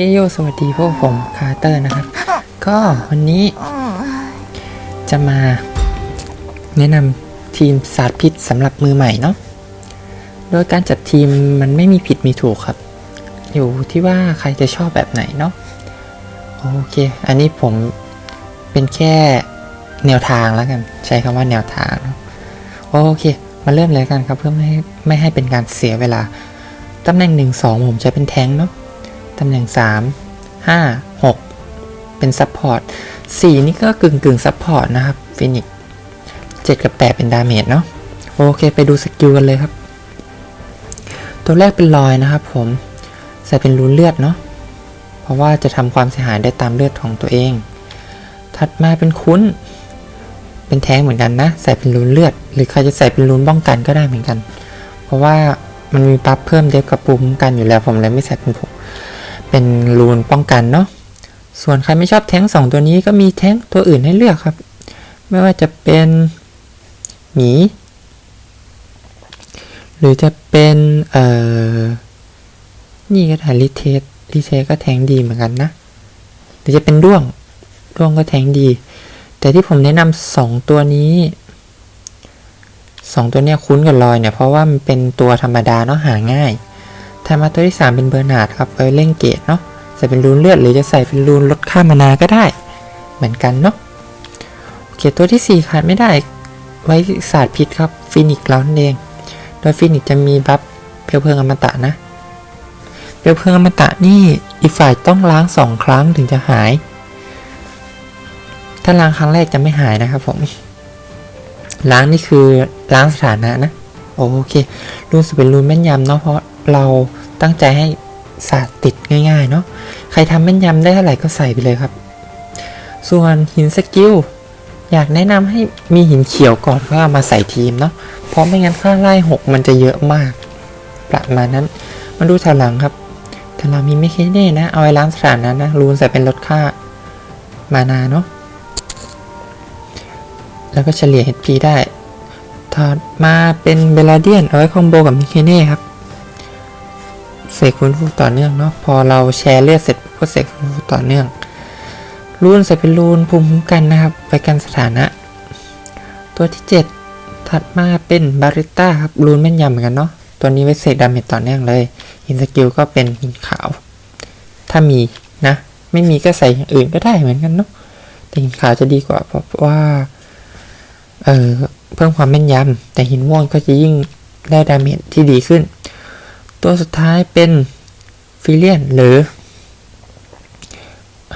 เยโยสวัสดีพวกผมคาร์เตอร์นะครับ ก็วันนี้จะมาแนะนำทีมศาสตร์พิษสำหรับมือใหม่เนาะ โดยการจัดทีมมันไม่มีผิดมีถูกครับ อยู่ที่ว่าใครจะชอบแบบไหนเนาะ โอเค อันนี้ผมเป็นแค่แนวทางแล้วกัน ใช้คำว่าแนวทางเนอะโอเค มาเริ่มเลยกันครับเพื่อไม่ให้ไม่ให้เป็นการเสียเวลา ตำแหน่งหนึ่งสองผมใช้เป็นแทงเนาะ ตำแหน่งสามห้าหกเป็นซัพพอร์ตสี่นี่ก็กึ่งกึ่งซัพพอร์ตนะครับฟินิกเจ็ดกับแปดเป็นดาเมจเนาะโอเค ไปดูสกิลกันเลยครับ ตัวแรกเป็นรอยนะครับผมใส่เป็นรูนเลือดเนาะเพราะว่าจะทำความเสียหายได้ตามเลือดของตัวเอง ถัดมาเป็นคุ้น เป็นแท้งเหมือนกันนะ ใส่เป็นรูนเลือด หรือใครจะใส่เป็นรูนป้องกันก็ได้เหมือนกัน เพราะว่ามันมีปั๊บเพิ่มเดฟกับปุ่มกันอยู่แล้วผมเลยไม่ใส่เป็นผม เป็นรูนป้องกันเนาะส่วนใครไม่ชอบแท้งสองตัวนี้ก็มีแท้งตัวอื่นให้เลือกครับ ไม่ว่าจะเป็นหมี หรือจะเป็นเอ่อนี่ก็ถ่ายรีเทสรีเทสก็แทงดีเหมือนกันนะหรือจะเป็นด้วงด้วงก็แทงดี แต่ที่ผมแนะนำสองตัวนี้สองตัวเนี้ยคุ้นกับลอยเนี่ยเพราะว่ามันเป็นตัวธรรมดาเนาะหาง่าย ถ้ามาตัวที่สามเป็นเบอร์นาร์ดครับไวเล่งเกตเนาะใส่เป็นรูนเลือดหรือจะใส่เป็นรูนลดค่ามานาก็ได้ เหมือนกันเนาะโอเคตัวที่สี่ขาดไม่ได้ไว้ศาสตร์พิษครับฟินิกเรานั่นเอง โดยฟินิกจะมีบัฟเพลวเพลิงอมตะนะเปลวเพลิงอมตะนี่อีกฝ่ายต้องล้างสองครั้งถึงจะหาย ถ้าล้างครั้งแรกจะไม่หายนะครับผมล้างนี่คือล้างสถานะนะโอเครูนสเป็นรูนแม่นยำเนาะเพราะเรา ตั้งใจให้ศาสติดง่ายๆเนาะใครทำแม่นยำได้เท่าไหร่ก็ใส่ไปเลยครับ ส่วนหินสกิลอยากแนะนำให้มีหินเขียวก่อนก็เอามาใส่ทีมเนาะเพราะไม่งั้นค่าไล่หกมันจะเยอะมาก ประมาณนั้นมาดูแถวหลังครับแต่เรามีไม่เคเน่นะ เอาไว้ล้างสถานะนะรูนใส่เป็นลดค่ามานาเนาะแล้วก็เฉลี่ย HP ได้ ถอดมาเป็นเบลาเดียนเอาไว้คอมโบกับมิเคเน่ครับ เสกคุณฟูต่อเนื่องเนาะพอเราแชร์เลือดเสร็จก็เสกคุณฟูต่อเนื่องรูนใส่เป็นรูนภูมิคุ้มกันนะครับ ไปกันสถานะ ตัวที่ 7 ถัดมาเป็นบาริต้าครับรูนแม่นยำเหมือนกันเนาะตัวนี้ไว้เสกดาเมจต่อเนื่องเลยหินสกิลก็เป็นหินขาว ถ้ามีนะ ไม่มีก็ใส่อย่างอื่นก็ได้เหมือนกันเนาะแต่หินขาวจะดีกว่าเพราะว่าเออเพิ่มความแม่นยำแต่หินม่วงก็จะยิ่งได้ดาเมจที่ดีขึ้น ตัวสุดท้ายเป็นฟิเลียนหรือ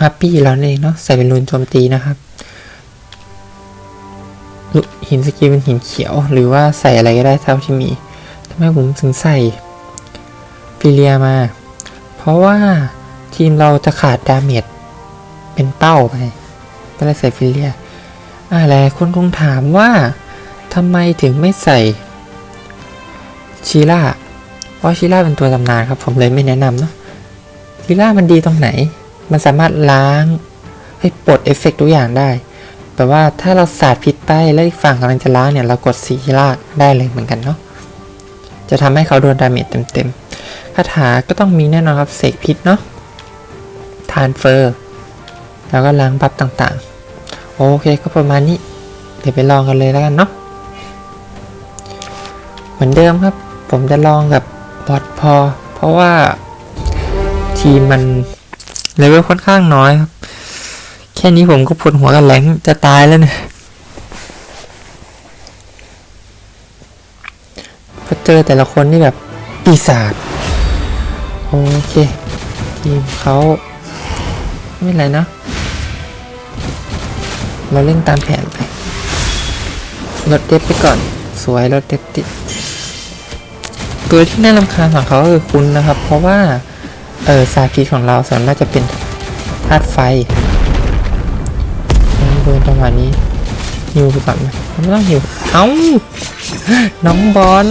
ฮัปปี้แล้วเองเนาะใส่เป็นรูนโจมตีนะครับหินสกิลเป็นหินเขียว หรือว่าใส่อะไรก็ได้เท่าที่มีทำไมผมถึงใส่ฟิเลียมา เพราะว่าทีมเราจะขาดดาเมจเป็นเป้าไปก็เลยใส่ฟิเลียอ่าหลายคนคงถามว่าทำไมถึงไม่ใส่ชีล่า เพราะชีล่าเป็นตัวตำนานครับ ผมเลยไม่แนะนำเนาะชีล่ามันดีตรงไหน มันสามารถล้างให้ปลดเอฟเฟกต์ทุกอย่างได้แปลว่าถ้าเราสาดพิษไปแล้วอีกฝั่งกำลังจะล้างเนี่ยเรากดสีลาได้เลยเหมือนกันเนาะจะทำให้เขาโดนดาเมจเต็มๆคาถาก็ต้องมีแน่นอนครับเสกพิษเนาะทานเฟอร์แล้วก็ล้างบัฟต่างๆ โอเคก็ประมาณนี้ เดี๋ยวไปลองกันเลยแล้วกันเนาะเหมือนเดิมครับ ผมจะลองกับ บอทพอ เพราะว่าทีมมันเลเวลค่อนข้างน้อยครับ แค่นี้ผมก็ปวดหัวกันแหลงจะตายแล้วเนี่ยพอเจอแต่ละคนนี่แบบปีศาจโอเค ทีมเขาไม่เป็นไรนะ เราเล่นตามแผนไปลดเดฟไปก่อน สวยลดเดฟติด ตัวที่น่ารำคาญของเขาคือคุณนะครับ เพราะว่าเออสาพีของเราส่วนมากจะเป็นธาตุไฟโดนจังหวะนี้หิวไปก่อนไหมไม่ต้องหิวเอ้าน้องบอล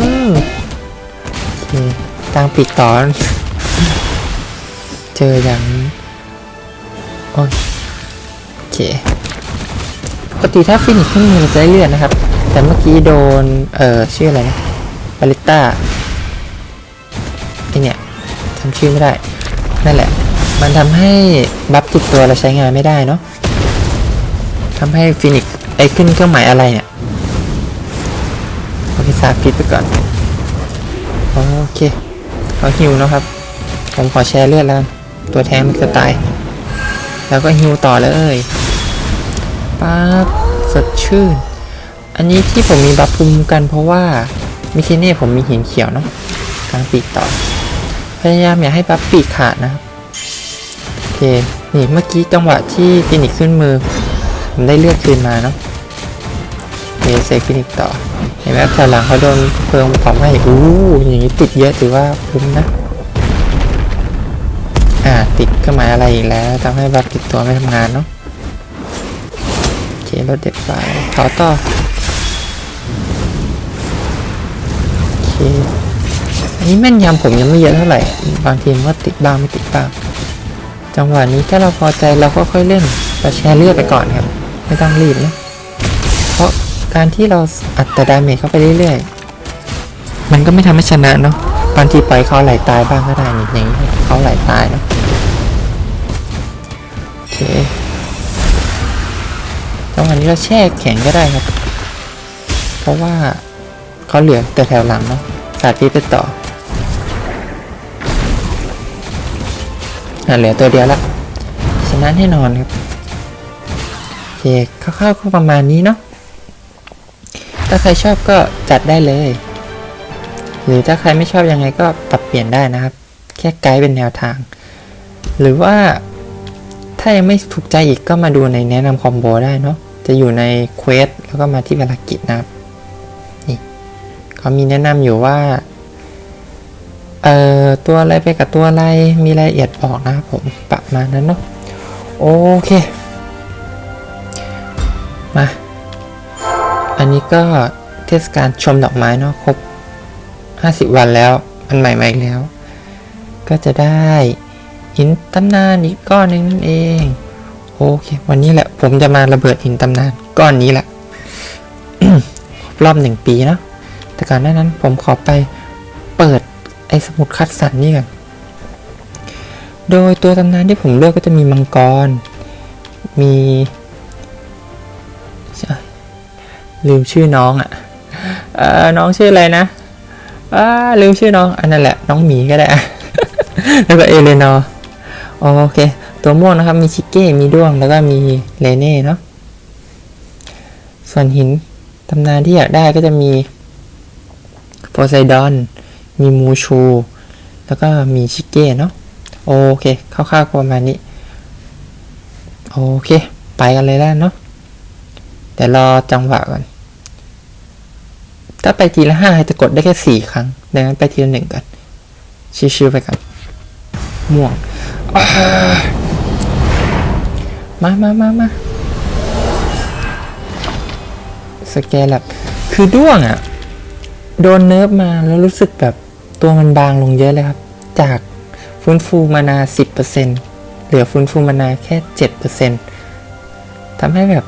โอเคกลางปีกต่อเจออย่างโอเคปกติถ้าฟินิชขึ้นมือจะได้เลือดนะครับ แต่เมื่อกี้โดน เอ่อ ชื่ออะไรนะบาริต้า จำชื่อไม่ได้ นั่นแหละ มันทำให้บัฟติดตัวเราใช้งานไม่ได้เนาะทำให้ฟินิกไอ้ขึ้นเครื่องหมายอะไรเนี่ยโอเคสาพิษไปก่อน โอเคเขาฮิวเนาะครับ ผมขอแชร์เลือดแล้ว ตัวแทนมันจะตาย แล้วก็ฮิวต่อเลยปั๊บสดชื่น อันนี้ที่ผมมีบัฟภูมิคุ้มกันเพราะว่ามิเคเน่ผมมีหินเขียวเนาะกลางปีกต่อ พยายามอย่าให้บัฟปีกขาดนะครับโอเคนี่เมื่อกี้จังหวะที่ฟินิกขึ้นมือ ผมได้เลือดคืนมาเนาะเอเซฟินิกต่อเห็นไหมครับแถวหลังเขาโดนเพลิงเผาไหม้อู้อย่างนี้ติดเยอะถือว่าคุ้มนะอ่าติดเครื่องหมายอะไรอีกแล้วทำให้บัฟติดตัวไม่ทำงานเนาะโอเครถเด็ดไปต่อต่อโอเค อันนี้แม่นยำผมยังไม่เยอะเท่าไหร่ บางทีมันก็ติดบ้างไม่ติดบ้าง จังหวะนี้ถ้าเราพอใจเราก็ค่อยเล่นเราแชร์เลือดไปก่อนครับ ไม่ต้องรีบนะ เพราะการที่เราอัดแต่ดาเมจเข้าไปเรื่อยๆ มันก็ไม่ทำให้ชนะเนาะ บางทีปล่อยเขาไหลตายบ้างก็ได้นี่อย่างนี้เขาไหลตายเนาะโอเคจังหวะนี้เราแช่แข็งก็ได้ครับ เพราะว่าเขาเหลือแต่แถวหลังเนาะสาดพิษไปต่อ เหลือตัวเดียวละชนะแน่นอนครับโอเคคร่าวๆก็ประมาณนี้เนาะถ้าใครชอบก็จัดได้เลย หรือถ้าใครไม่ชอบยังไงก็ปรับเปลี่ยนได้นะครับ แค่ไกด์เป็นแนวทาง หรือว่าถ้ายังไม่ถูกใจอีกก็มาดูในแนะนำคอมโบได้เนาะจะอยู่ในเควสแล้วก็มาที่ภารกิจนะครับนี่เขามีแนะนำอยู่ว่า เอ่อตัวอะไรไปกับตัวอะไรมีรายละเอียดบอกนะครับผมประมาณนั้นเนาะโอเค มา อันนี้ก็เทศกาลชมดอกไม้เนาะครบ 50 วันแล้วมันใหม่มาอีกแล้ว ก็จะได้หินตำนานอีกก้อนนึงนั่นเอง โอเค วันนี้แหละ ผมจะมาระเบิดหินตำนานก้อนนี้แหละรบรอบหนึ่งปีเนาะแต่ก่อนหน้านั้นผมขอไปเปิด ไอ้สมุดคัดสรรนี่ก่อนโดยตัวตำนานที่ผมเลือกก็จะมีมังกร มีลืมชื่อน้องอะ่ะน้องชื่ออะไรนะอลืมชื่อน้องอันนั้นแหละ น้องหมีก็ได้ แล้วก็เอเลนอร์โอเค ตัวม่วงนะครับ มีชิเก้ มีด้วง แล้วก็มีเลเน่เนาะ ส่วนหินตำนานที่อยากได้ก็จะมีโพไซดอน มีมูชู แล้วก็มีชิเก้เนาะโอเคคร่าวๆประมาณนี้ โอเค ไปกันเลยแล้วเนาะแต่รอจังหวะก่อนถ้าไปทีละห้าจะกดได้แค่สี่ครั้ง ดังนั้นไปทีละหนึ่งก่อน ชิวๆไปก่อนม่วง มามามามาสแกนแลบคือด้วงอะ่ะ โดนเนิร์ฟมาแล้วรู้สึกแบบตัวมันบางลงเยอะเลยครับ จากฟื้นฟูมานา 10%เหลือฟื้นฟูมานาแค่ 7%ทำให้แบบ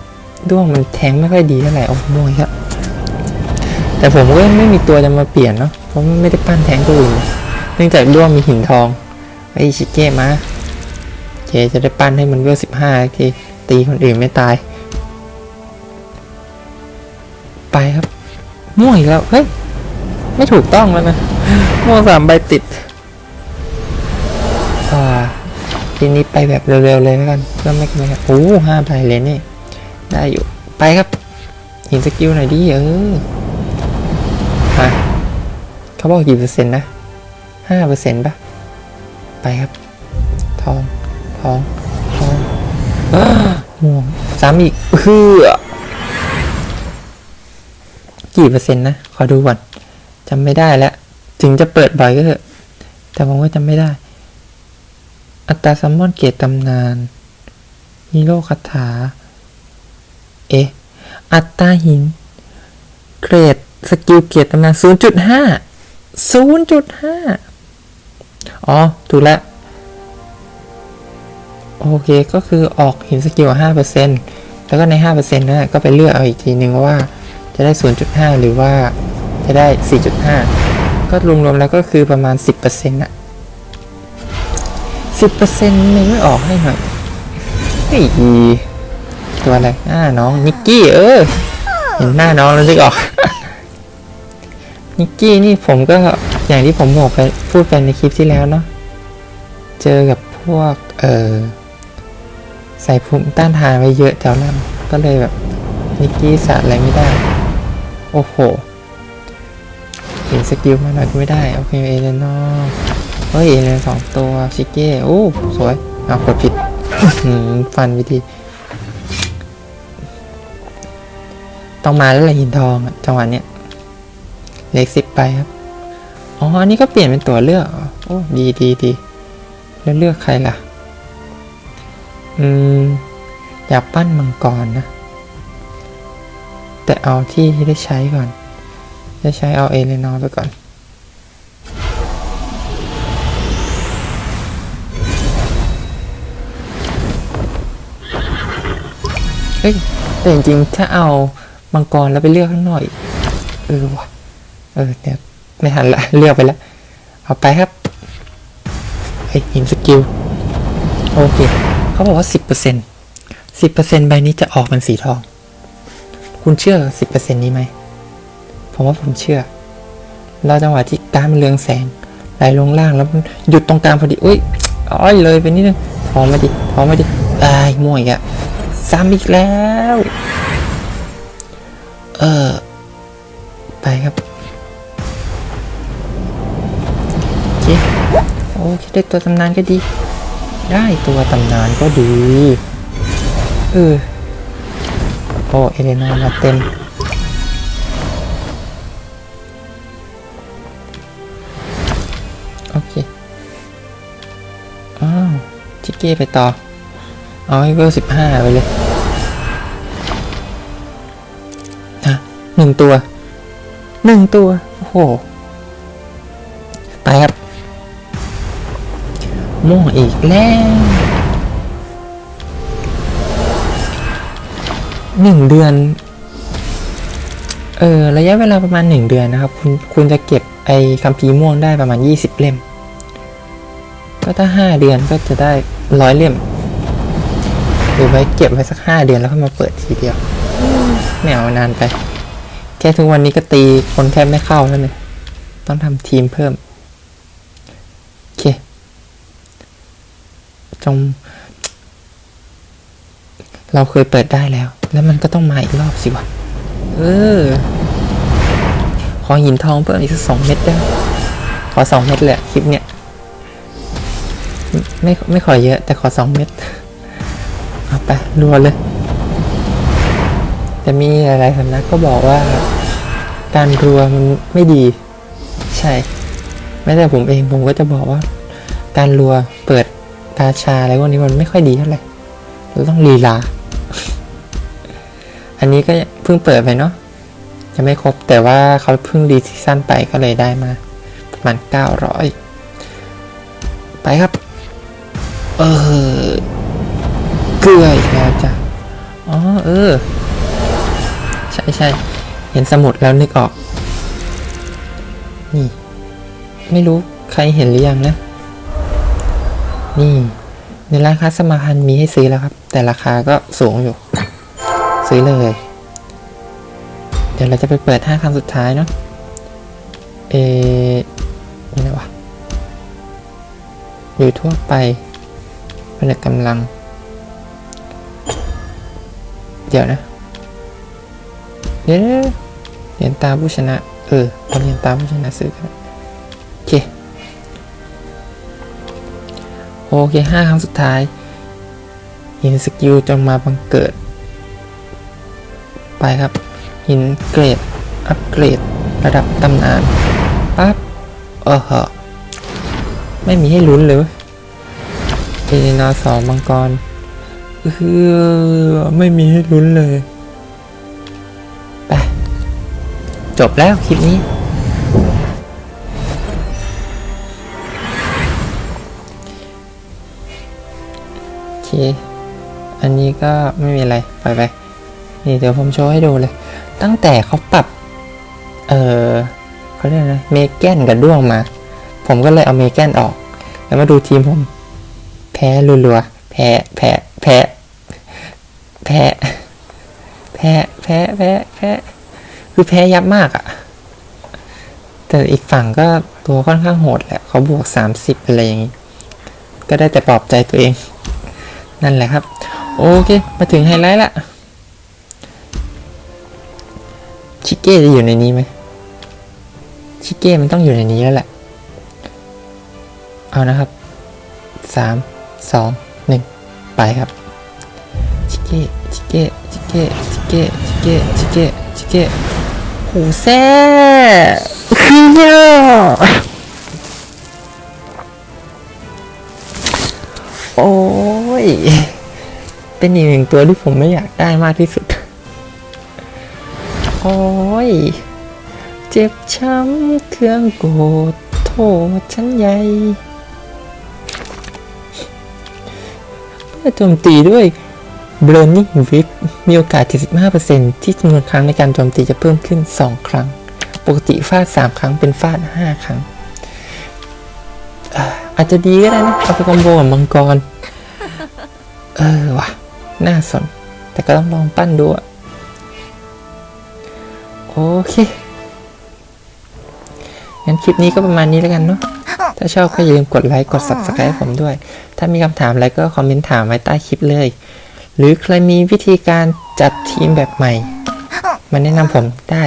ด้วงมันแทงไม่ค่อยดีเท่าไหร่โอ้ม่วงครับ แต่ผมก็ไม่มีตัวจะมาเปลี่ยนเนาะเพราะไม่ได้ปั้นแทงตัวอื่นเนื่องจากด้วงมีหินทองไอชิเก้มาเคจะได้ปั้นให้มันเวลสิบห้าโอเคตีคนอื่นไม่ตาย ไปครับม่วงอีกแล้ว เฮ้ย ไม่ถูกต้องแล้วนะม่วงสามใบติดทีนี้ไปแบบเร็วๆเลยแล้วกันเพื่อไม่ไม่ครับโอ้ห้าใบเลยนี่ ได้อยู่ ไปครับหินสกิลหน่อยดิเออมาเขาบอกกี่เปอร์เซ็นต์นะห้าเปอร์เซ็นต์ปะไปครับ ทอง ทอง ทองม่วงสามอีกเพื่อกี่เปอร์เซ็นต์นะ ขอดูก่อน จำไม่ได้แล้ว ถึงจะเปิดบ่อยก็เถอะ แต่ผมก็จำไม่ได้ อัตราซัมมอนเกตตำนานฮีโร่คาถา เอ๊ะ อัตราหิน เกรด สกิลเกียรติตำนาน 0.5 0.5 อ๋อ ถูกแล้ว โอเค ก็คือออกหินสกิล 5%แล้วก็ใน 5%นั่นนะก็ไปเลือกเอาอีกทีนึงว่าจะได้ 0.5 หรือว่า จะได้ 4.5 ก็รวมๆแล้วก็คือประมาณ 10%นะสิบเปอร์เซ็นไม่ออกให้หน่อยเฮ้ยตัวอะไรอ่าน้องนิกกี้เออ เห็นหน้าน้องแล้วนึกออก นิกกี้นี่ผมก็อย่างที่ผมบอกไปพูดไปในคลิปที่แล้วเนาะ เจอกับพวก เออใส่ภูมิต้านทานไว้เยอะแถวลำก็เลยแบบนิกกี้สาดอะไรไม่ได้ โอ้โห เห็นสกิลมาหน่อยก็ไม่ได้ โอเคเอเลนอเฮ้ยเอเลนสองตัวชิเก้โอ้สวยเอากดผิดหือฟันวิธี ต้องมาแล้วแหละหินทองจังหวะเนี้ยเลขสิบไปครับ อ๋ออันนี้ก็เปลี่ยนเป็นตัวเลือกโอ้ดีดีดีแล้วเลือกใครล่ะ อืม อยากปั้นมังกรนะ แต่เอาที่ได้ใช้ก่อน ได้ใช้เอาเอเลนอร์ไปก่อนเฮ้ย แต่จริงๆ ถ้าเอามังกรแล้วไปเลือกข้างนอกอีกเออว่ะเออเดี๋ยไม่ทันละ เลือกไปแล้ว เอาไปครับเฮ้ยหินสกิล โอเค เขาบอกว่าสิบเปอร์เซ็นสิบเปอร์เซ็นใบนี้จะออกเป็นสีทอง คุณเชื่อสิบเปอร์เซ็นนี้ไหม ผมว่าผมเชื่อเราจังหวะที่การมันเรืองแสงไหลลงล่างแล้วมันหยุดตรงกลางพอดีอุ้ยอ้อยเลยไปนิดนึงทอมาดิทอมาดิอายม่วยอีกอะซ้ำอีกแล้ว เออไปครับโอเคโอเคได้ตัวตำนานก็ดี ได้ตัวตำนานก็ดีเออโอ้เอเลนามาเต็ม กเก้ไปต่อ เอาให้เวลสิบห้าไปเลยฮะหนึ่งตัวหนึ่งตัว โอ้โห ไปครับม่วงอีกแล้วหนึ่งเดือน เออ ระยะเวลาประมาณหนึ่งเดือนนะครับ คุณคุณจะเก็บไอ้คัมภีร์ม่วงได้ประมาณยี่สิบเล่ม ก็ถ้าห้าเดือนก็จะได้ ร้อยเล่มหรือไว้เก็บไว้สักห้าเดือนแล้วก็มาเปิดทีเดียวไม่เอานานไป แค่ทุกวันนี้ก็ตีคนแทบไม่เข้าแล้วเนี่ยต้องทำทีมเพิ่ม โอเค จง เราเคยเปิดได้แล้ว แล้วมันก็ต้องมาอีกรอบสิวะ เออ ขอหินทองเพิ่มอีกสักสองเม็ดได้ ขอสองเม็ดเลยอะคลิปเนี้ย ไม่ไม่ขอเยอะ แต่ขอสองเม็ดเอาไปรัวเลยแต่มีหลายๆสำนักก็บอกว่า การรัวมันไม่ดี ใช่แม้แต่ผมเองผมก็จะบอกว่า การรัวเปิดกาชาอะไรพวกนี้มันไม่ค่อยดีเท่าไหร่เราต้องลีลา อันนี้ก็เพิ่งเปิดไปเนาะยังไม่ครบแต่ว่าเขาเพิ่งรีซีซั่นไปก็เลยได้มา ประมาณ 900 ไปครับ เออ เกลืออีกแล้วจ้ะ อ๋อ เออ ใช่ใช่เห็นสมุดแล้วนึกออก นี่ ไม่รู้ใครเห็นหรือยังนะ นี่ ในร้านค้าสมาพันธ์มีให้ซื้อแล้วครับ แต่ราคาก็สูงอยู่ ซื้อเลย เดี๋ยวเราจะไปเปิดห้าคำสุดท้ายเนาะ เออะไรวะ อยู่ทั่วไป นึกกำลัง เดี๋ยวนะเดี๋ยวเหรียญตาผู้ชนะ เออเอาเหรียญตาผู้ชนะซื้อกันโอเค โอเคห้าครั้งสุดท้ายหินสกิลจงมาบังเกิด ไปครับ หินเกรด อัปเกรด ระดับตำนานปั๊บเออเหอะไม่มีให้ลุ้นเลย เว้ยเอเนอสองมังกรเออไม่มีให้ลุ้นเลยไปจบแล้วคลิปนี้ โอเค อันนี้ก็ไม่มีอะไรไปไปนี่เดี๋ยวผมโชว์ให้ดูเลย ตั้งแต่เขาปรับ เออเขาเรียกนะเมแกนกับด้วงมา ผมก็เลยเอาเมแกนออก แล้วมาดูทีมผม พ้รัวๆแพ้แพ้แพ้แพ้แพ้แพ้แพ้แพ้คือแพ้ยับมากอะแต่อีกฝั่งก็ตัวค่อนข้างโหดแหละเขาบวกสามสิบอะไรอย่างงี้ก็ได้แต่ปลอบใจตัวเอง นั่นแหละครับ โอเค มาถึงไฮไลท์ละชิเก้จะอยู่ในนี้ไหมชิเก้มันต้องอยู่ในนี้แล้วแหละ เอานะครับสาม สองหนึ่งไปครับ ชิเก้ชิเก้ชิเก้ชิเก้ชิเก้ชิเก้ชิเก้โหแซ่คือเนี่ยโอ้ย เป็นอีกหนึ่งตัวที่ผมไม่อยากได้มากที่สุด โอ้ย เจ็บช้ำเครื่องโกรธโทษฉันใหญ่ โจมตีด้วย Burning Whip มีโอกาส 75%ที่จำนวนครั้งในการโจมตีจะเพิ่มขึ้น 2 ครั้ง ปกติฟาด 3 ครั้งเป็นฟาด 5 ครั้งเอ่ออาจจะดีก็ได้นะ เอาไปคอมโบกับมังกร เออว่ะ น่าสน แต่ก็ต้องลองปั้นดูอะโอเค งั้นคลิปนี้ก็ประมาณนี้แล้วกันเนาะ ถ้าชอบก็อย่าลืมกดไลค์กด subscribe ให้ผมด้วย ถ้ามีคำถามอะไรก็คอมเมนต์ถามไว้ใต้คลิปเลย หรือใครมีวิธีการจัดทีมแบบใหม่ มาแนะนำผมได้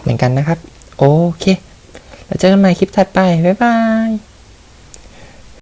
เหมือนกันนะครับ โอเค แล้วเจอกันใหม่คลิปถัดไป บ๊ายบาย